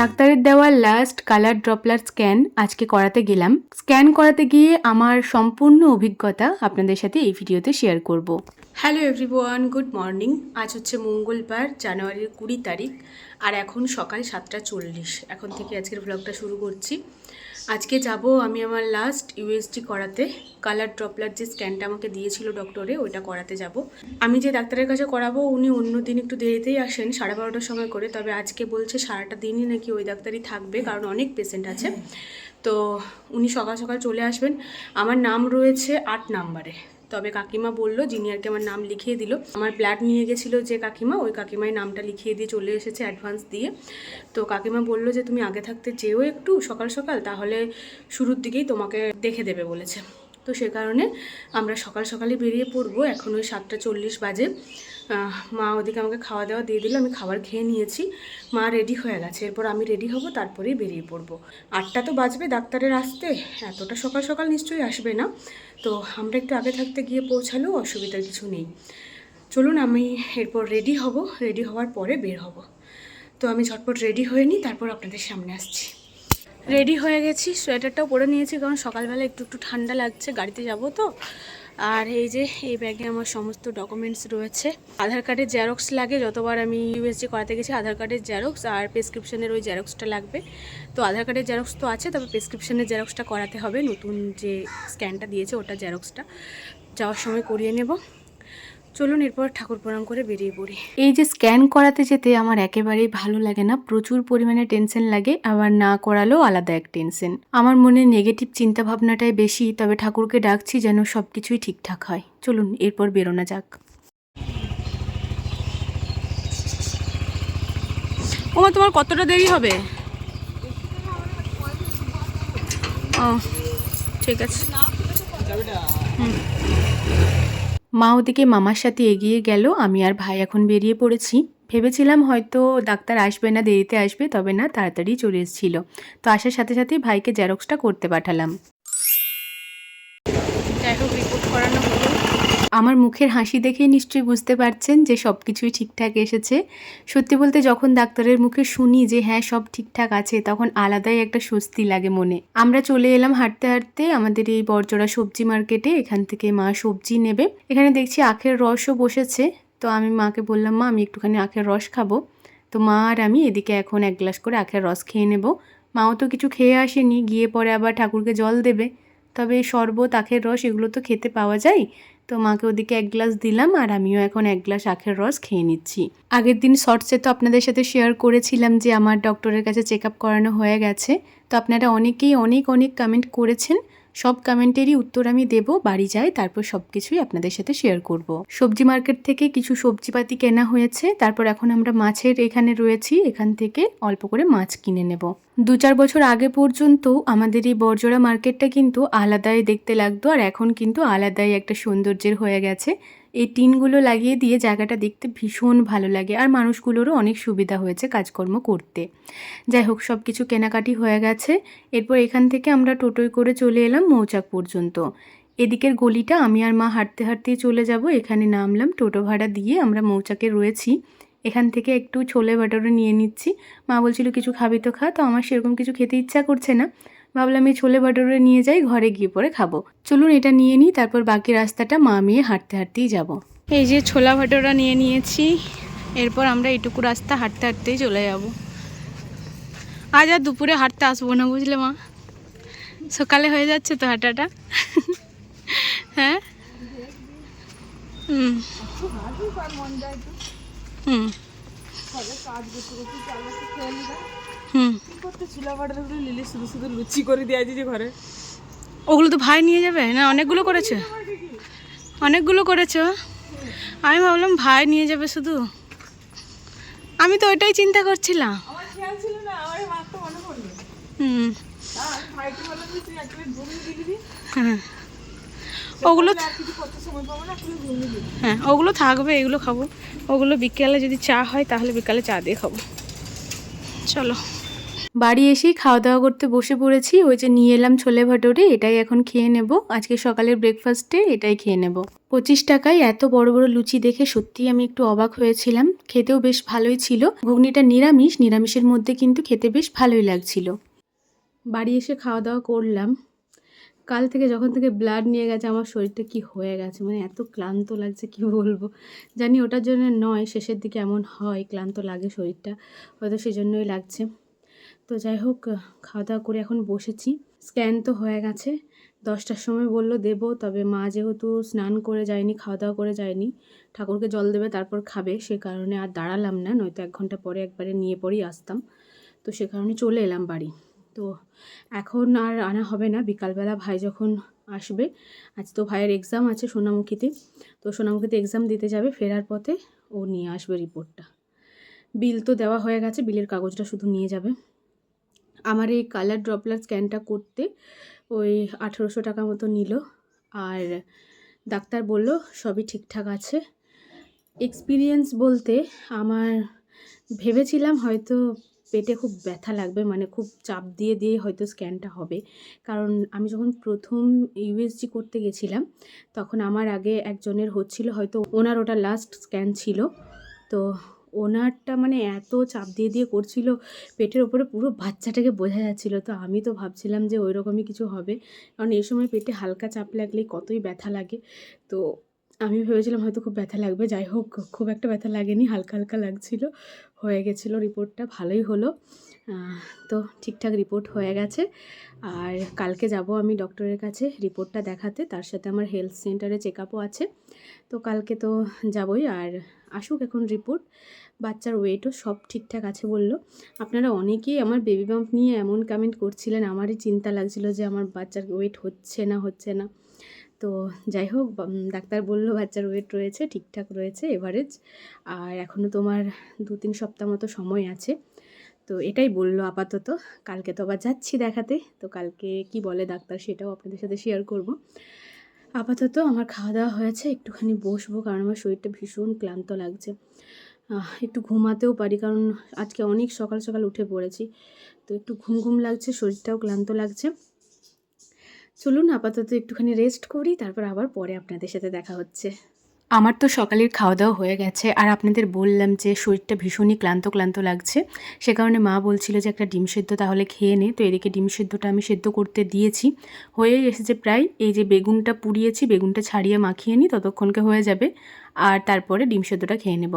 ডাক্তারের দেওয়া last colour Doppler scan আজকে করাতে গেলাম। স্ক্যান করাতে গিয়ে আমার সম্পূর্ণ অভিজ্ঞতা আপনাদের সাথে এই ভিডিওতে শেয়ার করব। হ্যালো এভরিওয়ান গুড মর্নিং আজ হচ্ছে মঙ্গলবার, জানুয়ারির কুড়ি তারিখ, আর এখন সকাল সাতটা চল্লিশ। এখন থেকে আজকের ব্লগটা শুরু করছি। আজকে যাব আমি আমার লাস্ট ইউএসডি করাতে। কালার ড্রপলার যে স্ক্যানটা আমাকে দিয়েছিল ডক্টরে ওইটা করাতে যাব। আমি যে ডাক্তারের কাছে করাবো, উনি অন্য দিন একটু দেরিতেই আসেন, সাড়ে বারোটার সময় করে। তবে আজকে বলছে সারাটা দিনই নাকি ওই ডাক্তারই থাকবে, কারণ অনেক পেশেন্ট আছে। তো উনি সকাল সকাল চলে আসবেন। আমার নাম রয়েছে আট নাম্বারে। তবে কাকিমা বলল জিনিয়ারকে আমার নাম লিখিয়ে দিল। আমার প্ল্যাট নিয়ে গেছিল যে কাকিমা, ওই কাকিমায় নামটা লিখিয়ে দিয়ে চলে এসেছে অ্যাডভান্স দিয়ে। তো কাকিমা বলল যে, তুমি আগে থাকতে যেও একটু সকাল সকাল, তাহলে শুরুর দিকেই তোমাকে দেখে দেবে, বলেছে। তো সে কারণে আমরা সকাল সকালে বেরিয়ে পড়ব। এখন ওই সাতটা চল্লিশ বাজে। মা ওদিকে আমাকে খাওয়া দাওয়া দিয়ে দিল, আমি খাবার খেয়ে নিয়েছি। মা রেডি হয়ে গেছে। এরপর আমি রেডি হব, তারপরেই বেরিয়ে পড়ব। আটটা তো বাজবে ডাক্তারের আসতে, এতটা সকাল সকাল নিশ্চয়ই আসবে না। তো আমরা একটু আগে থাকতে গিয়ে পৌঁছালেও অসুবিধার কিছু নেই। চলুন, আমি এরপর রেডি হব। রেডি হওয়ার পরে বের হব। তো আমি ঝটপট রেডি হয়ে নিই, তারপর আপনাদের সামনে আসছি। রেডি হয়ে গেছি, সোয়েটারটাও পরে নিয়েছি, কারণ সকালবেলা একটু একটু ঠান্ডা লাগছে, গাড়িতে যাব তো। আর এই যে, এই ব্যাগে আমার সমস্ত ডকুমেন্টস রয়েছে। আধার কার্ডের জেরক্স লাগে, যতবার আমি ইউএসজি করাতে গেছি, আধার কার্ডের জেরক্স আর প্রেসক্রিপশনের ওই জেরক্সটা লাগবে। তো আধার কার্ডের জেরক্স তো আছে, তবে প্রেসক্রিপশনের জেরক্সটা করাতে হবে, নতুন যে স্ক্যানটা দিয়েছে, ওটা জেরক্সটা যাওয়ার সময় করিয়ে নেব। চলুন এরপর ঠাকুর প্রণাম করে বেরিয়ে পড়ি। এই যে স্ক্যান করাতে যেতে আমার একেবারেই ভালো লাগে না, প্রচুর পরিমাণে টেনশন লাগে, আবার না করালেও আলাদা এক টেনশন আমার মনে নেগেটিভ চিন্তা ভাবনাটাই বেশি, তবে ঠাকুরকে ডাকছি যেন সব কিছুই ঠিকঠাক হয়। চলুন এরপর বেরোনো যাক। ও তোমার কতটা দেরি হবে? ও, ঠিক আছে। মা ওদিকে মামার সাথে এগিয়ে গেল, আমি আর ভাই এখন বেরিয়ে পড়েছি। ভেবেছিলাম হয়তো ডাক্তার আসবে না, দেরিতে আসবে, তবে না, তাড়াতাড়ি চলে এসেছিল। তো আসার সাথে সাথে ভাইকে জেরক্সটা করতে পাঠালাম। যাই হোক রিপোর্ট করানো আমার মুখের হাসি দেখে নিশ্চয়ই বুঝতে পারছেন যে সব কিছুই ঠিকঠাক এসেছে। সত্যি বলতে যখন ডাক্তারের মুখে শুনি যে হ্যাঁ সব ঠিকঠাক আছে, তখন আলাদাই একটা স্বস্তি লাগে মনে। আমরা চলে এলাম হাঁটতে হাঁটতে আমাদের এই বরজোড়া সবজি মার্কেটে, এখান থেকে মা সবজি নেবে। এখানে দেখছি আখের রসও বসেছে। তো আমি মাকে বললাম, মা, আমি একটুখানি আখের রস খাব। তো মা আর আমি এদিকে এখন এক গ্লাস করে আখের রস খেয়ে নেব। মাও তো কিছু খেয়ে আসেনি, গিয়ে পরে আবার ঠাকুরকে জল দেবে। তবে শরবত, আখের রস এগুলো তো খেতে পাওয়া যায়। তো মাকে ওদিকে এক গ্লাস দিলাম আর আমিও এখন এক গ্লাস আখের রস খেয়ে নিচ্ছি। আগের দিন শর্টসে তো আপনাদের সাথে শেয়ার করেছিলাম যে আমার ডক্টরের কাছে চেক আপ করানো হয়ে গেছে। তো আপনারা অনেকেই অনেক অনেক কমেন্ট করেছেন। সব কমেন্টেরই উত্তর আমি দেব, বাড়ি যাই, তারপর সব কিছুই আপনাদের সাথে শেয়ার করব। সবজি মার্কেট থেকে কিছু সবজিপাতি কেনা হয়েছে, তারপর এখন আমরা মাছের এখানে রয়েছি, এখান থেকে অল্প করে মাছ কিনে নেব। দু চার বছর আগে পর্যন্ত আমাদের এই বরজোড়া মার্কেটটা কিন্তু আলাদাই দেখতে লাগতো, আর এখন কিন্তু আলাদাই একটা সৌন্দর্যের হয়ে গেছে। এই টিনগুলো লাগিয়ে দিয়ে জায়গাটা দেখতে ভীষণ ভালো লাগে আর মানুষগুলোরও অনেক সুবিধা হয়েছে কাজকর্ম করতে। যাই হোক সব কিছু কেনাকাটি হয়ে গেছে। এরপর এখান থেকে আমরা টোটোয় করে চলে এলাম মৌচাক পর্যন্ত। এদিকের গলিটা আমি আর মা হাঁটতে হাঁটতেই চলে যাব। এখানে নামলাম, টোটো ভাড়া দিয়ে আমরা মৌচাকে রয়েছি। এখান থেকে একটু ছোলে বাটারে নিয়ে নিচ্ছি। মা বলছিল, কিছু খাবি তো খা। তো আমার সেরকম কিছু খেতে ইচ্ছা করছে না। ভাবলাম এই ছোলে বাটারে নিয়ে যাই, ঘরে গিয়ে পরে খাব। চলুন এটা নিয়ে নিই, তারপর বাকি রাস্তাটা মা মেয়ে হাঁটতে হাঁটতেই যাব। এই যে ছোলা ভাটোরা নিয়ে নিয়েছি, এরপর আমরা এইটুকু রাস্তা হাঁটতে হাঁটতেই চলে যাব। আজ আর দুপুরে হাঁটতে আসব না, বুঝলে মা? সকালে হয়ে যাচ্ছে তো হাঁটাটা। হ্যাঁ? হুম। হুম। হুম। ছোলা? বাটার লিলি শুধু শুধু লুচি করে দেওয়া যে ঘরে। ওগুলো তো ভাই নিয়ে যাবে? না অনেকগুলো করেছে। অনেকগুলো করেছ আমি ভাবলাম ভাই নিয়ে যাবে শুধু। আমি তো ওইটাই চিন্তা করছিলাম। হুম। দিয়ে হ্যাঁ। ওগুলো হ্যাঁ ওগুলো থাকবে এগুলো খাব। ওগুলো বিকেলে যদি চা হয় তাহলে বিকালে চা দিয়ে খাব। চলো। বাড়ি এসেই খাওয়া দাওয়া করতে বসে পড়েছি। ওই যে নিয়ে এলাম ছোলে ভাটোরে, এটাই এখন খেয়ে নেব। আজকে সকালের ব্রেকফাস্টে এটাই খেয়ে নেব। পঁচিশ টাকায় এত বড় বড় লুচি দেখে সত্যিই আমি একটু অবাক হয়েছিলাম। খেতেও বেশ ভালোই ছিল। ঘুগনিটা নিরামিষ, নিরামিষের মধ্যে কিন্তু খেতে বেশ ভালোই লাগছিল। বাড়ি এসে খাওয়া দাওয়া করলাম। কাল থেকে যখন থেকে ব্লাড নিয়ে গেছে, আমার শরীরটা কি হয়ে গেছে মানে এত ক্লান্ত লাগছে, কি বলব? জানি ওটার জন্য নয়, শেষের দিকে এমন হয়, ক্লান্ত লাগে শরীরটা। হয়তো সেই জন্যই লাগছে। তো যাই হোক খাওয়া দাওয়া করে এখন বসেছি। স্ক্যান তো হয়ে গেছে। দশটার সময় বলল দেবো, তবে মা যেহেতু স্নান করে যায়নি খাওয়া দাওয়া করে যায়নি, ঠাকুরকে জল দেবে, তারপর খাবে। সে কারণে আর দাঁড়ালাম না, নয়তো এক ঘণ্টা পরে একবারে নিয়ে পরেই আসতাম। তো সে কারণে চলে এলাম বাড়ি। তো এখন আর আনা হবে না। বিকালবেলা ভাই যখন আসবে, আজ তো ভাইয়ের এক্সাম আছে সোনামুখীতে, তো সোনামুখীতে এক্সাম দিতে যাবে, ফেরার পথে ও নিয়ে আসবে রিপোর্টটা বিল তো দেওয়া হয়ে গেছে বিলের কাগজটা শুধু নিয়ে যাবে। আমার এই কালার ড্রপলার স্ক্যানটা করতে ওই আঠেরোশো টাকা মতো নিল। আর ডাক্তার বলল, সবই ঠিকঠাক আছে। এক্সপিরিয়েন্স বলতে আমার ভেবেছিলাম হয়তো পেটে খুব ব্যথা লাগবে মানে খুব চাপ দিয়ে দিয়ে হয়তো স্ক্যানটা হবে। কারণ আমি যখন প্রথম ইউএসজি করতে গেছিলাম, তখন আমার আগে একজনের হচ্ছিল, হয়তো ওনার ওটা লাস্ট স্ক্যান ছিল। তো ওনারটা মানে এত চাপ দিয়ে দিয়ে করছিল, পেটের ওপরে পুরো বাচ্চাটাকে বোঝা যাচ্ছিল। তো আমি তো ভাবছিলাম যে ওই রকমই কিছু হবে। কারণ এই সময় পেটে হালকা চাপ লাগলে কতই ব্যথা লাগে। তো আমি ভেবেছিলাম হয়তো খুব ব্যথা লাগবে। যাই হোক, খুব একটা ব্যথা লাগেনি, হালকা হালকা লাগছিল। হয়ে গেছিল রিপোর্টটা, ভালোই হলো। তো ঠিকঠাক রিপোর্ট হয়ে গেছে। আর কালকে যাব আমি ডক্টরের কাছে রিপোর্টটা দেখাতে। তার সাথে আমার হেলথ সেন্টারে চেক আপও আছে। তো কালকে তো যাবই। আর আসুক এখন রিপোর্ট বাচ্চার ওয়েটও সব ঠিকঠাক আছে বলল। আপনারা অনেকেই আমার বেবি বাম্প নিয়ে এমন কমেন্ট করছিলেন। আমারই চিন্তা লাগছিল যে আমার বাচ্চার ওয়েট হচ্ছে না হচ্ছে না। তো যাই হোক ডাক্তার বলল বাচ্চার ওয়েট রয়েছে, ঠিকঠাক রয়েছে এভারেজ আর এখনও তোমার দু তিন সপ্তাহ মতো সময় আছে। তো এটাই বলল আপাতত। কালকে তো আবার যাচ্ছি দেখাতে। তো কালকে কি বলে ডাক্তার সেটাও আপনাদের সাথে শেয়ার করব। আপাতত আমার খাওয়া দাওয়া হয়েছে, একটুখানি বসবো কারণ আমার শরীরটা ভীষণ ক্লান্ত লাগছে। একটু ঘুমাতেও পারি কারণ আজকে অনেক সকাল সকাল উঠে পড়েছি। তো একটু ঘুম ঘুম লাগছে, শরীরটাও ক্লান্ত লাগছে। চলুন আপাতত একটুখানি রেস্ট করি, তারপর আবার পরে আপনাদের সাথে দেখা হচ্ছে। আমার তো সকালের খাওয়া দাওয়া হয়ে গেছে। আর আপনাদের বললাম যে শরীরটা ভীষণই ক্লান্ত ক্লান্ত লাগছে। সে কারণে মা বলছিল যে একটা ডিম সেদ্ধ তাহলে খেয়ে নে। তো এদিকে ডিম সেদ্ধটা আমি সেদ্ধ করতে দিয়েছি। হয়ে এসেছে প্রায় এই যে বেগুনটা পুড়িয়েছি, বেগুনটা ছাড়িয়ে মাখিয়ে নিই ততক্ষণকে হয়ে যাবে। আর তারপরে ডিম সেদ্ধটা খেয়ে নেব।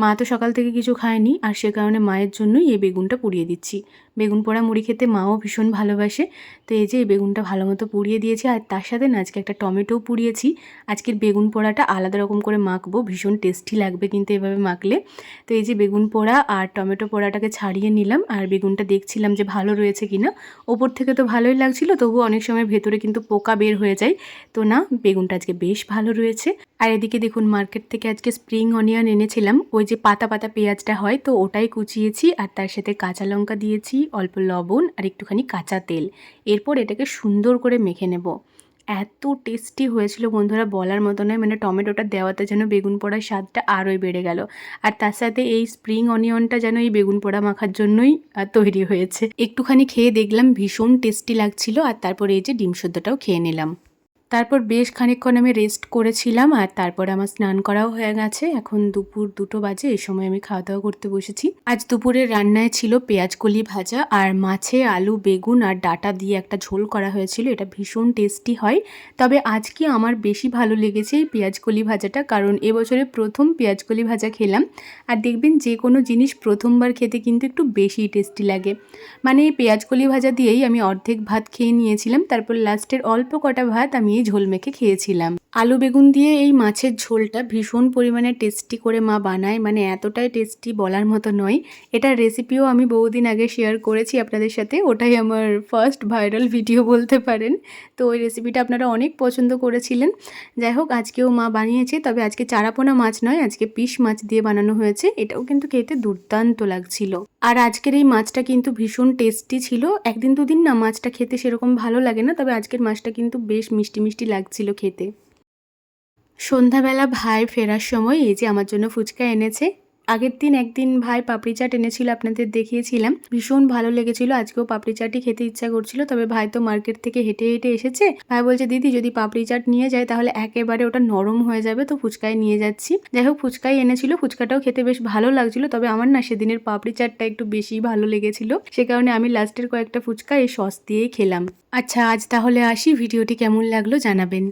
মা তো সকাল থেকে কিছু খায়নি, আর সে কারণে মায়ের জন্যই এই বেগুনটা পুড়িয়ে দিচ্ছি। বেগুন পোড়া মুড়ি খেতে মাও ভীষণ ভালোবাসে, তো এই যে এই বেগুনটা ভালো মতো পুড়িয়ে দিয়েছি, আর তার সাথে না আজকে একটা টমেটোও পুড়িয়েছি। আজকের বেগুন পোড়াটা আলাদা রকম করে মাখবো, ভীষণ টেস্টি লাগবে কিন্তু এভাবে মাখলে। তো এই যে বেগুন পোড়া আর টমেটো পোড়াটাকে ছাড়িয়ে নিলাম, আর বেগুনটা দেখছিলাম যে ভালো রয়েছে কিনা। ওপর থেকে তো ভালোই লাগছিল, তবুও অনেক সময় ভেতরে কিন্তু পোকা বের হয়ে যায়। তো না, বেগুনটা আজকে বেশ ভালো রয়েছে। আর এদিকে দেখুন মার্কেট থেকে আজকে স্প্রিং অনিয়ন এনেছিলাম। ওই যে পাতা পাতা পেঁয়াজটা হয়, তো ওটাই কুচিয়েছি আর তার সাথে কাঁচা লঙ্কা দিয়েছি, অল্প লবণ আর একটুখানি কাঁচা তেল। এরপর এটাকে সুন্দর করে মেখে নেব। এত টেস্টি হয়েছিল বন্ধুরা, বলার মতো নয় মানে টমেটোটা দেওয়াতে যেন বেগুন পোড়ার স্বাদটা আরোই বেড়ে গেল। আর তার সাথে এই স্প্রিং অনিয়নটা যেন এই বেগুন পোড়া মাখার জন্যই তৈরি হয়েছে। একটুখানি খেয়ে দেখলাম, ভীষণ টেস্টি লাগছিল আর তারপরে এই যে ডিম সদ্যটাও খেয়ে নিলাম। তারপর বেশ খানিকক্ষণ আমি রেস্ট করেছিলাম আর তারপর আমার স্নান করাও হয়ে গেছে। এখন দুপুর দুটো বাজে, এই সময় আমি খাওয়া দাওয়া করতে বসেছি। আজ দুপুরের রান্নায় ছিল পেঁয়াজ কলি ভাজা আর মাছে আলু, বেগুন আর ডাটা দিয়ে একটা ঝোল করা হয়েছিল। এটা ভীষণ টেস্টি হয়। তবে আজকে আমার বেশি ভালো লেগেছে এই পেঁয়াজ কলি ভাজাটা, কারণ এবছরে প্রথম পেঁয়াজ কলি ভাজা খেলাম। আর দেখবেন যে কোনো জিনিস প্রথমবার খেতে কিন্তু একটু বেশি টেস্টি লাগে। মানে এই পেঁয়াজ কলি ভাজা দিয়েই আমি অর্ধেক ভাত খেয়ে নিয়েছিলাম। তারপর লাস্টের অল্প কটা ভাত আমি ঝোল মেখে খেয়েছিলাম। আলু বেগুন দিয়ে এই মাছের ঝোলটা ভীষণ পরিমাণে টেস্টি করে মা বানায় মানে এতটাই টেস্টি বলার মতো নয়। এটার রেসিপিও আমি বহুদিন আগে শেয়ার করেছি আপনাদের সাথে, ওটাই আমার ফার্স্ট ভাইরাল ভিডিও বলতে পারেন। তো ওই রেসিপিটা আপনারা অনেক পছন্দ করেছিলেন। যাই হোক, আজকেও মা বানিয়েছে, তবে আজকে চারাপোনা মাছ নয়, আজকে পিস মাছ দিয়ে বানানো হয়েছে। এটাও কিন্তু খেতে দুর্দান্ত লাগছিল। আর আজকের এই মাছটা কিন্তু ভীষণ টেস্টি ছিল। একদিন দুদিন না, মাছটা খেতে সেরকম ভালো লাগে না, তবে আজকের মাছটা কিন্তু বেশ মিষ্টি মিষ্টি লাগছিল খেতে। সন্ধ্যাবেলা ভাই ফেরার সময় এই যে আমার জন্য ফুচকা এনেছে, আগের দিন একদিন ভাই পাপড়ি চাট এনেছিল, আপনাদের দেখিয়েছিলাম। ভীষণ ভালো লেগেছিল, আজকেও পাপড়ি চাটই খেতে ইচ্ছা করছিল, তবে ভাই তো মার্কেট থেকে হেঁটে হেঁটে এসেছে। ভাই বলছে, দিদি, যদি পাপড়ি চাট নিয়ে যায় তাহলে একেবারে ওটা নরম হয়ে যাবে, তো ফুচকায় নিয়ে যাচ্ছি। যাই হোক, ফুচকাই এনেছিল, ফুচকাটাও খেতে বেশ ভালো লাগছিল, তবে আমার না সেদিনের পাপড়ি চাটটা একটু বেশি ভালো লেগেছিল। সে কারণে আমি লাস্টের কয়েকটা ফুচকা এই সস দিয়েই খেলাম। আচ্ছা আজ তাহলে আসি, ভিডিওটি কেমন লাগল জানাবেন।